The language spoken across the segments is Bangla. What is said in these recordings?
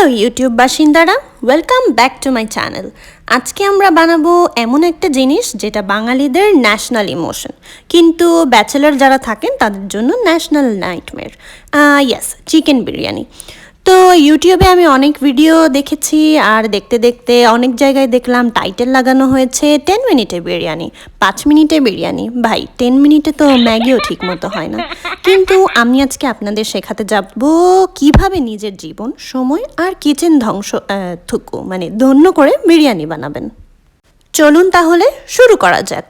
হ্যালো ইউটিউব বাসিন্দারা welcome back to my channel আজকে আমরা বানাবো এমন একটা জিনিস যেটা বাঙালিদের ন্যাশনাল ইমোশন কিন্তু ব্যাচেলার যারা থাকেন তাদের জন্য ন্যাশনাল নাইটমেয়ার ইয়াস চিকেন বিরিয়ানি. তো ইউটিউবে আমি অনেক ভিডিও দেখেছি আর দেখতে দেখতে অনেক জায়গায় দেখলাম টাইটেল লাগানো হয়েছে টেন মিনিটে বিরিয়ানি, পাঁচ মিনিটে বিরিয়ানি। ভাই টেন মিনিটে তো ম্যাগিও ঠিক মতো হয় না। কিন্তু আমি আজকে আপনাদের শেখাতে যাব কীভাবে নিজের জীবন, সময় আর কিচেন ধ্বংস থুকু মানে ধন্য করে বিরিয়ানি বানাবেন। চলুন তাহলে শুরু করা যাক।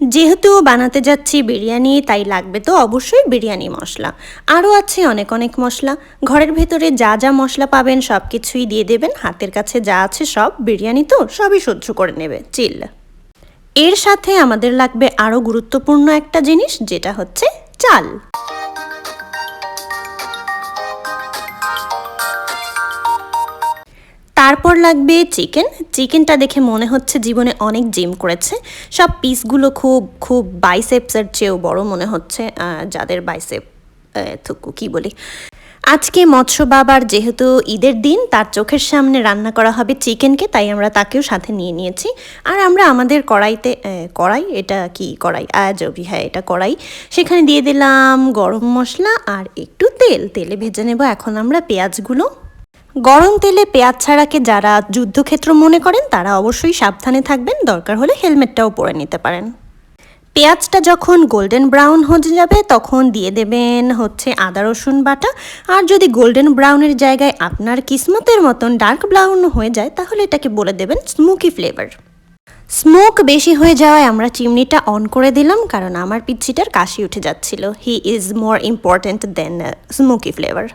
যেহেতু বানাতে যাচ্ছি বিরিয়ানি, তাই লাগবে তো অবশ্যই বিরিয়ানি মশলা। আরও আছে অনেক অনেক মশলা। ঘরের ভেতরে যা যা মশলা পাবেন সব কিছুই দিয়ে দেবেন। হাতের কাছে যা আছে সব বিরিয়ানি তো সবই সহ্য করে নেবে। চিল। এর সাথে আমাদের লাগবে আরও গুরুত্বপূর্ণ একটা জিনিস, যেটা হচ্ছে চাল। তারপর লাগবে, চিকেন। চিকেনটা দেখে মনে হচ্ছে জীবনে অনেক জিম করেছে। সব পিসগুলো খুব খুব বাইসেপসের চেয়েও বড় মনে হচ্ছে যাদের বাইসেপ থুকু, কি বলি। আজকে মৎস্য বাবার যেহেতু ঈদের দিন, তার চোখের সামনে রান্না করা হবে চিকেনকে, তাই আমরা তাকেও সাথে নিয়ে নিয়েছি। আর আমরা আমাদের কড়াইতে কড়াই, এটা কি কড়াই? আজবি হ্যাঁ এটা কড়াই। সেখানে দিয়ে দিলাম গরম মশলা আর একটু তেল। তেলে ভেজে নেব এখন আমরা পেঁয়াজগুলো। গরম তেলে পেঁয়াজ ছাড়াকে যারা যুদ্ধক্ষেত্র মনে করেন, তারা অবশ্যই সাবধানে থাকবেন। দরকার হলে হেলমেটটাও পরে নিতে পারেন। পেঁয়াজটা যখন গোল্ডেন ব্রাউন হয়ে যাবে, তখন দিয়ে দেবেন হচ্ছে আদা, রসুন বাটা। আর যদি গোল্ডেন ব্রাউনের জায়গায় আপনার কিসমতের মতন ডার্ক ব্রাউন হয়ে যায়, তাহলে এটাকে বলে দেবেন স্মোকি ফ্লেভার। স্মোক বেশি হয়ে যাওয়ায় আমরা চিমনিটা অন করে দিলাম, কারণ আমার পিচ্ছিটার কাশি উঠে যাচ্ছিল। He is more important than smoky flavour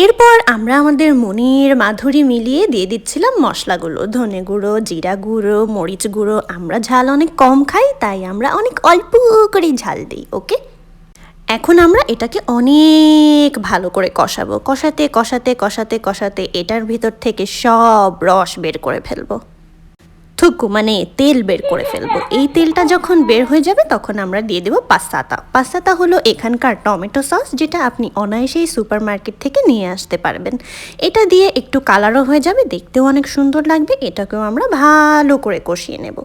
এরপর আমরা আমাদের মনির মাধুরী মিলিয়ে দিয়ে দিচ্ছিলাম মশলাগুলো। ধনে গুঁড়ো, জিরা গুঁড়ো, মরিচ গুঁড়ো, আমরা ঝাল অনেক কম খাই, তাই আমরা অনেক অল্প করে ঝাল দিই, ওকে? এখন আমরা এটাকে অনেক ভালো করে কষাবো। কষাতে কষাতে কষাতে কষাতে এটার ভিতর থেকে সব রস বের করে ফেলব। থুকু মানে তেল বের করে ফেলব। এই তেলটা যখন বের হয়ে যাবে, তখন আমরা দিয়ে দেবো পাস্তাতা পাস্তাতা হলো এখানকার টমেটো সস, যেটা আপনি অনায়াসেই সুপার মার্কেট থেকে নিয়ে আসতে পারবেন। এটা দিয়ে একটু কালারও হয়ে যাবে, দেখতেও অনেক সুন্দর লাগবে, এটাকেও আমরা ভালো করে কষিয়ে নেব।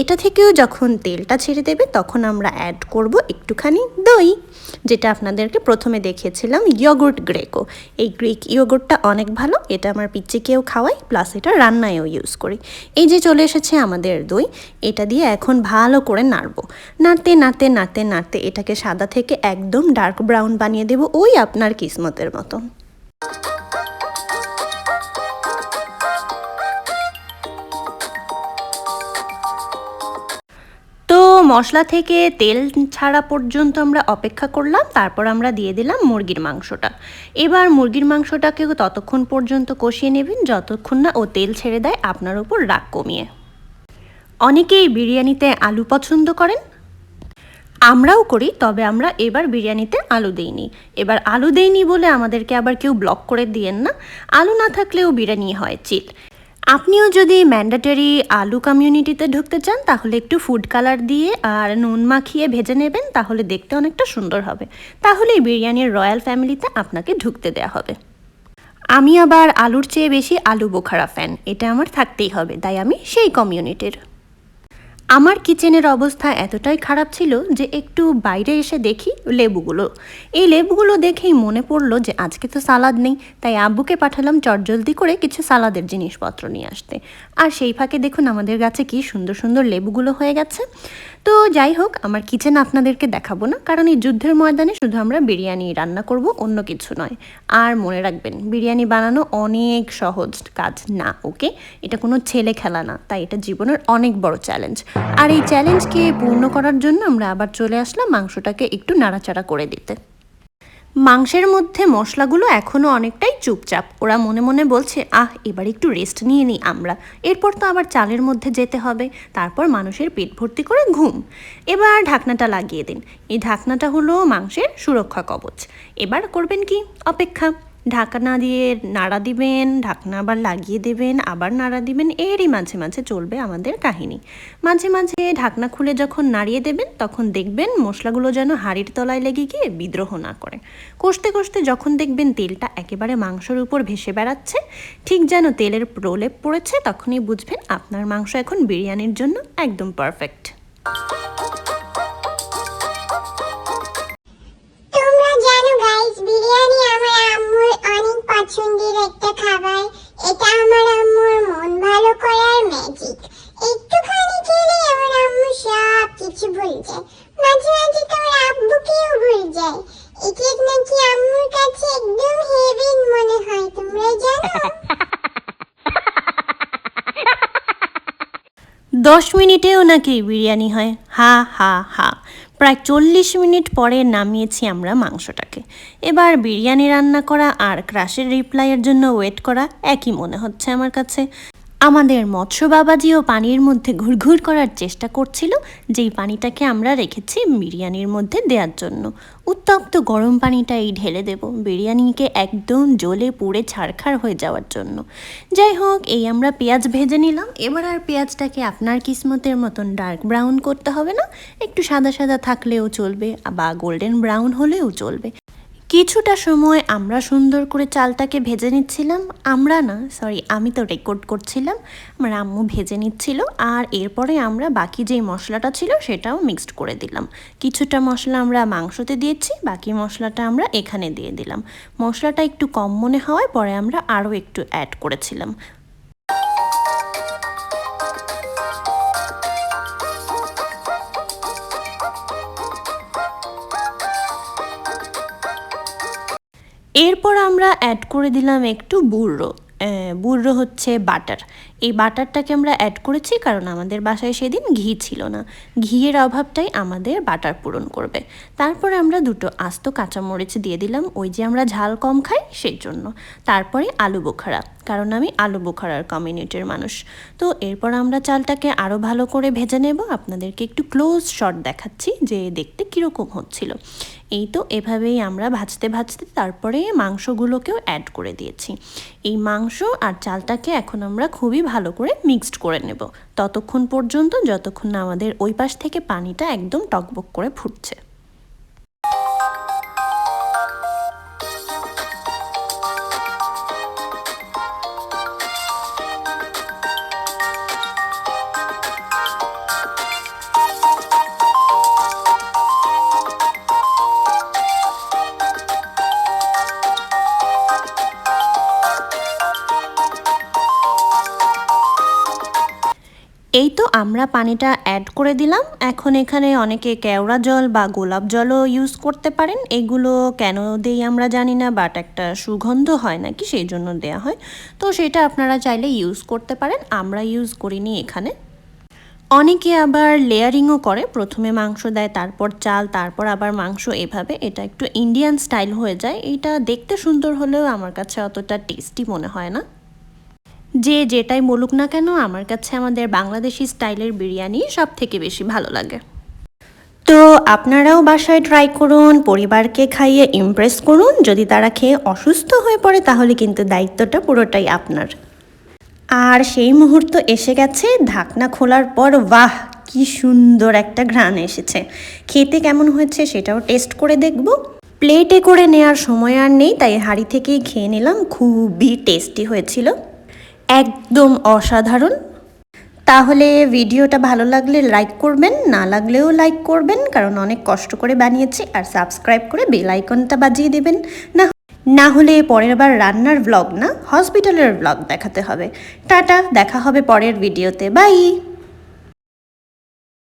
এটা থেকেও যখন তেলটা ছেড়ে দেবে, তখন আমরা অ্যাড করব একটুখানি দই, যেটা আপনাদেরকে প্রথমে দেখিয়েছিলাম ইয়োগুর্ট গ্রেকো এই গ্রিক ইয়োগুর্টটা অনেক ভালো, এটা আমার পিচ্চিকেও খাওয়াই প্লাস এটা রান্নায়ও ইউজ করি। এই যে চলে এসেছে আমাদের দই। এটা দিয়ে এখন ভালো করে নাড়বো। নাড়তে নাড়তে নাড়তে নাড়তে এটাকে সাদা থেকে একদম ডার্ক ব্রাউন বানিয়ে দেবো ওই আপনার কিসমতের মতো। তো মশলা থেকে তেল ছাড়া পর্যন্ত আমরা অপেক্ষা করলাম, তারপর আমরা দিয়ে দিলাম মুরগির মাংসটা। এবার মুরগির মাংসটাকেও ততক্ষণ পর্যন্ত কষিয়ে নেবেন, যতক্ষণ না ও তেল ছেড়ে দেয়, আপনার উপর রাগ কমিয়ে। অনেকেই বিরিয়ানিতে আলু পছন্দ করেন। আমরাও করি, তবে আমরা এবার বিরিয়ানিতে আলু দেইনি। এবার আলু দেইনি বলে আমাদেরকে আবার কেউ ব্লক করে দিয়েন না। আলু না থাকলেও বিরিয়ানি হয়, চিল। আপনিও যদি ম্যান্ডেটরি আলু কমিউনিটিতে ঢুকতে চান, তাহলে একটু ফুড কালার দিয়ে আর নুন মাখিয়ে ভেজে নেবেন, তাহলে দেখতে অনেকটা সুন্দর হবে। তাহলেই বিরিয়ানির রয়্যাল ফ্যামিলিতে আপনাকে ঢুকতে দেওয়া হবে। আমি আবার আলুর চেয়ে বেশি আলু বোখারা ফ্যান এটা আমার থাকতেই হবে, তাই আমি সেই কমিউনিটির আমার কিচেনের অবস্থা এতটাই খারাপ ছিল যে একটু বাইরে এসে দেখি লেবুগুলো। এই লেবুগুলো দেখেই মনে পড়ল যে আজকে তো সালাদ নেই, তাই আব্বুকে পাঠালাম চটজলদি করে কিছু সালাদের জিনিসপত্র নিয়ে আসতে। আর সেই ফাঁকে দেখুন আমাদের গাছে কি সুন্দর সুন্দর লেবুগুলো হয়ে গেছে। তো যাই হোক, আমার কিচেন আপনাদেরকে দেখাবো না, কারণ এই যুদ্ধের ময়দানে শুধু আমরা বিরিয়ানি রান্না করব, অন্য কিছু নয়। আর মনে রাখবেন, বিরিয়ানি বানানো অনেক সহজ কাজ না ওকে এটা কোনো ছেলে খেলা না, তাই এটা জীবনের অনেক বড় চ্যালেঞ্জ আর এই চ্যালেঞ্জকে পূর্ণ করার জন্য আমরা আবার চলে আসলাম মাংসটাকে একটু নাড়াচাড়া করে দিতে। মাংসের মধ্যে মশলাগুলো এখনও অনেকটাই চুপচাপ। ওরা মনে মনে বলছে, আহ, এবার একটু রেস্ট নিয়ে নিই আমরা। এরপর তো আবার চালের মধ্যে যেতে হবে। তারপর মানুষের পেট ভর্তি করে ঘুম। এবার ঢাকনাটা লাগিয়ে দিন। এই ঢাকনাটা হলো মাংসের সুরক্ষা কবচ। এবার করবেন কি? অপেক্ষা। ঢাকনা দিয়ে নাড়া দিবেন, ঢাকনা আবার লাগিয়ে দেবেন, আবার নাড়া দিবেন, এরই মাঝে মাঝে চলবে আমাদের কাহিনী। মাঝে মাঝে ঢাকনা খুলে যখন নাড়িয়ে দেবেন, তখন দেখবেন মশলাগুলো যেন হাড়ির তলায় লেগে গিয়ে বিদ্রোহ না করে। কষতে কষতে যখন দেখবেন তেলটা একেবারে মাংসর উপর ভেসে বেড়াচ্ছে, ঠিক যেন তেলের প্রলেপ পড়েছে, তখনই বুঝবেন আপনার মাংস এখন বিরিয়ানির জন্য একদম পারফেক্ট অনেক একটা খাবার, এটা আমার আম্মুর মন ভালো করার ম্যাজিক একটুখানি খেলে আমার আম্মু সব কিছু ভুল যায়। মাঝে মাঝে তো আমার আব্বুকেও ভুল যায়। এটা নাকি আম্মুর কাছে একদম হেভেন মনে হয়, তোমরা জানো? দশ মিনিটেও নাকি বিরিয়ানি হয়। হা হা হা। প্রায় চল্লিশ মিনিট পরে নামিয়েছি আমরা মাংসটাকে। এবার বিরিয়ানি রান্না করা আর ক্রাশের রিপ্লাইয়ের জন্য ওয়েট করা একই মনে হচ্ছে আমার কাছে। আমাদের মৎস্য বাবাজিও পানির মধ্যে ঘুরঘুর করার চেষ্টা করছিল, যেই পানিটাকে আমরা রেখেছি বিরিয়ানির মধ্যে দেওয়ার জন্য। উত্তপ্ত গরম পানিটাই ঢেলে দেব বিরিয়ানিকে একদম জ্বলে পুড়ে ছাড়খাড় হয়ে যাওয়ার জন্য। যাই হোক, এই আমরা পেঁয়াজ ভেজে নিলাম। এবার আর পেঁয়াজটাকে আপনার কিসমতের মতন ডার্ক ব্রাউন করতে হবে না, একটু সাদা সাদা থাকলেও চলবে, বা গোল্ডেন ব্রাউন হলেও চলবে। কিছুটা সময় আমরা সুন্দর করে চালটাকে ভেজে নিচ্ছিলাম। আমরা না সরি আমি তো রেকর্ড করছিলাম, আমার আম্মু ভেজে নিচ্ছিল আর এরপরে আমরা বাকি যেই মশলাটা ছিল সেটাও মিক্সড করে দিলাম। কিছুটা মশলা আমরা মাংসতে দিয়েছি, বাকি মশলাটা আমরা এখানে দিয়ে দিলাম। মশলাটা একটু কম মনে হওয়ায় পরে আমরা আরও একটু অ্যাড করেছিলাম। এরপর আমরা অ্যাড করে দিলাম একটু বুড়ো বুড়ো হচ্ছে বাটার। এই বাটারটাকে আমরা অ্যাড করেছি কারণ আমাদের বাসায় সেদিন ঘি ছিল না। ঘিয়ের অভাবটাই আমাদের বাটার পূরণ করবে। তারপরে আমরা দুটো আস্ত কাঁচামরিচ দিয়ে দিলাম, ওই যে আমরা ঝাল কম খাই সেই জন্য। তারপরে আলু বোখারা, কারণ আমি আলু বোখারার কমিউনিটির মানুষ। তো এরপর আমরা চালটাকে আরও ভালো করে ভেজে নেব। আপনাদেরকে একটু ক্লোজ শট দেখাচ্ছি যে দেখতে কীরকম হচ্ছিল। এই তো এভাবেই আমরা ভাজতে ভাজতে তারপরে মাংসগুলোকেও অ্যাড করে দিয়েছি। এই মাংস আর চালটাকে এখন আমরা খুবই ভালো করে মিক্সড করে নেব। ততক্ষণ পর্যন্ত, যতক্ষণ না আমাদের ওই পাশ থেকে পানিটা একদম টকবক করে ফুটছে। এই তো আমরা পানিটা অ্যাড করে দিলাম। এখন এখানে অনেকে কেওড়া জল বা গোলাপ জলও ইউজ করতে পারেন। এগুলো কেন দেই আমরা জানি না বাট একটা সুগন্ধ হয় নাকি সেই জন্য দেয়া হয়। তো সেটা আপনারা চাইলে ইউজ করতে পারেন, আমরা ইউজ করিনি এখানে। অনেকে আবার লেয়ারিংও করে। প্রথমে মাংস দেয়, তারপর চাল, তারপর আবার মাংস এভাবে। এটা একটু ইন্ডিয়ান স্টাইল হয়ে যায়। এটা দেখতে সুন্দর হলেও আমার কাছে অতটা টেস্টি মনে হয় না। যে যেটাই বলুক না কেন, আমার কাছে আমাদের বাংলাদেশি স্টাইলের বিরিয়ানি সব থেকে বেশি ভালো লাগে। তো আপনারাও বাসায় ট্রাই করুন, পরিবারকে খাইয়ে ইমপ্রেস করুন। যদি তারা খেয়ে অসুস্থ হয়ে পড়ে, তাহলে কিন্তু দায়িত্বটা পুরোটাই আপনার। আর সেই মুহূর্ত এসে গেছে, ঢাকনা খোলার পর বাহ, কি সুন্দর একটা ঘ্রাণ এসেছে। খেতে কেমন হয়েছে সেটাও টেস্ট করে দেখব। প্লেটে করে নেওয়ার সময় আর নেই, তাই হাঁড়ি থেকেই খেয়ে নিলাম, খুবই টেস্টি হয়েছিল। একদম অসাধারণ। তাহলে ভিডিওটা ভালো লাগলে লাইক করবেন, না লাগলেও লাইক করবেন, কারণ অনেক কষ্ট করে বানিয়েছি, আর সাবস্ক্রাইব করে বেল আইকনটা বাজিয়ে দেবেন। না না হলে পরের বার রান্নার ব্লগ না হসপিটালের ব্লগ দেখাতে হবে। টাটা, দেখা হবে পরের ভিডিওতে বাই!